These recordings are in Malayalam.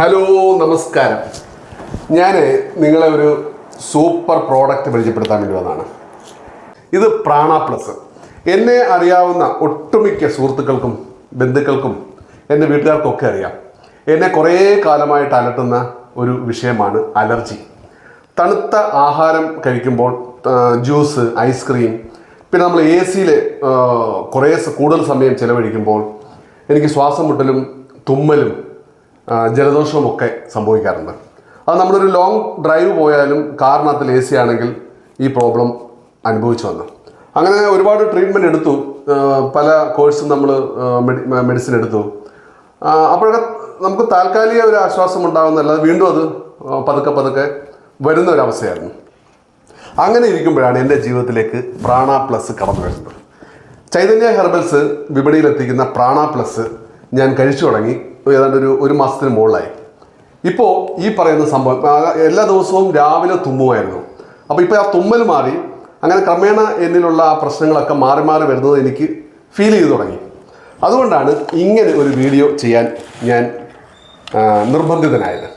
ഹലോ നമസ്കാരം. ഞാൻ നിങ്ങളെ ഒരു സൂപ്പർ പ്രോഡക്റ്റ് പരിചയപ്പെടുത്താൻ വേണ്ടി വന്നതാണ്. ഇത് പ്രാണ പ്ലസ് എന്നെ അറിയാവുന്ന ഒട്ടുമിക്ക സുഹൃത്തുക്കൾക്കും ബന്ധുക്കൾക്കും എന്റെ വീട്ടുകാർക്കൊക്കെ അറിയാം. എന്നെ കുറേ കാലമായിട്ട് അലട്ടുന്ന ഒരു വിഷയമാണ് അലർജി. തണുത്ത ആഹാരം കഴിക്കുമ്പോൾ ജ്യൂസ് ഐസ്ക്രീം പിന്നെ നമ്മൾ എ സിയിൽ കുറേ കൂടുതൽ സമയം ചിലവഴിക്കുമ്പോൾ എനിക്ക് ശ്വാസം മുട്ടലും തുമ്മലും ആ, ജലദോഷവും ഒക്കെ സംഭവിക്കാറുണ്ട്. അത് നമ്മളൊരു ലോങ് ഡ്രൈവ് പോയാലും കാറിനകത്ത് എ സി ആണെങ്കിൽ ഈ പ്രോബ്ലം അനുഭവിച്ചു വന്നു. അങ്ങനെ ഒരുപാട് ട്രീറ്റ്മെന്റ് എടുത്തു. പല കോഴ്സും നമ്മൾ മെഡിസിൻ എടുത്തു. അപ്പോഴൊക്കെ നമുക്ക് താൽക്കാലിക ഒരു ആശ്വാസം ഉണ്ടാകുന്നല്ലാതെ വീണ്ടും അത് പതുക്കെ പതുക്കെ വരുന്ന ഒരവസ്ഥയായിരുന്നു അങ്ങനെ ഇരിക്കുമ്പോഴാണ് എന്റെ ജീവിതത്തിലേക്ക് പ്രാണ പ്ലസ് കടന്നു വരുന്നത്. ചൈതന്യ ഹെർബൽസ് വിപണിയിലെത്തിക്കുന്ന പ്രാണ പ്ലസ് ഞാൻ കഴിച്ചു തുടങ്ങി. ഏതാണ്ട് ഒരു ഒരു മാസത്തിന് മുകളിലായി. ഇപ്പോൾ ഈ പറയുന്ന സംഭവം എല്ലാ ദിവസവും രാവിലെ തുമ്മുമായിരുന്നു. അപ്പോൾ ഇപ്പോൾ ആ തുമ്മൽ മാറി അങ്ങനെ ക്രമേണ എന്നിലുള്ള ആ പ്രശ്നങ്ങളൊക്കെ മാറി മാറി വരുന്നത് എനിക്ക് ഫീൽ ചെയ്തു തുടങ്ങി. അതുകൊണ്ടാണ് ഇങ്ങനെ ഒരു വീഡിയോ ചെയ്യാൻ ഞാൻ നിർബന്ധിതനായത്.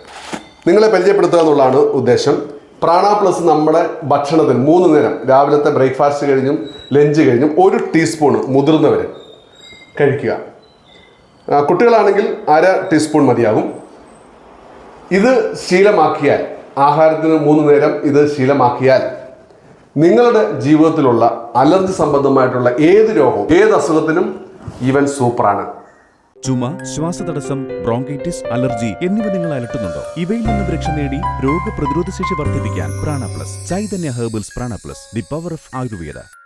നിങ്ങളെ പരിചയപ്പെടുത്തുക എന്നുള്ളതാണ് ഉദ്ദേശം. പ്രാണ പ്ലസ് നമ്മുടെ ഭക്ഷണത്തിൽ മൂന്ന് നേരം രാവിലത്തെ ബ്രേക്ക്ഫാസ്റ്റ് കഴിഞ്ഞും ലഞ്ച് കഴിഞ്ഞും ഒരു ടീസ്പൂൺ മുതിർന്നവർ കഴിക്കുക. കുട്ടികളാണെങ്കിൽ അര ടീസ്പൂൺ മതിയാകും. ഇത് ശീലമാക്കിയാൽ ആഹാരത്തിന് മൂന്ന് നേരം ഇത് ശീലമാക്കിയാൽ നിങ്ങളുടെ ജീവിതത്തിലുള്ള അലർജി സംബന്ധമായിട്ടുള്ള ഏത് രോഗവും ഏത് അസുഖത്തിനും ഈവൻ സൂപ്പറാണ്. ചുമ ശ്വാസതടസ്സം ബ്രോങ്കൈറ്റിസ് അലർജി എന്നിവ നിങ്ങൾ അലട്ടുന്നുണ്ടോ? ഇവയിൽ നിന്ന് രക്ഷ നേടി രോഗപ്രതിരോധ ശേഷി വർദ്ധിപ്പിക്കാൻ Prana plus Chaitanya herbals Prana plus the power of Ayurveda.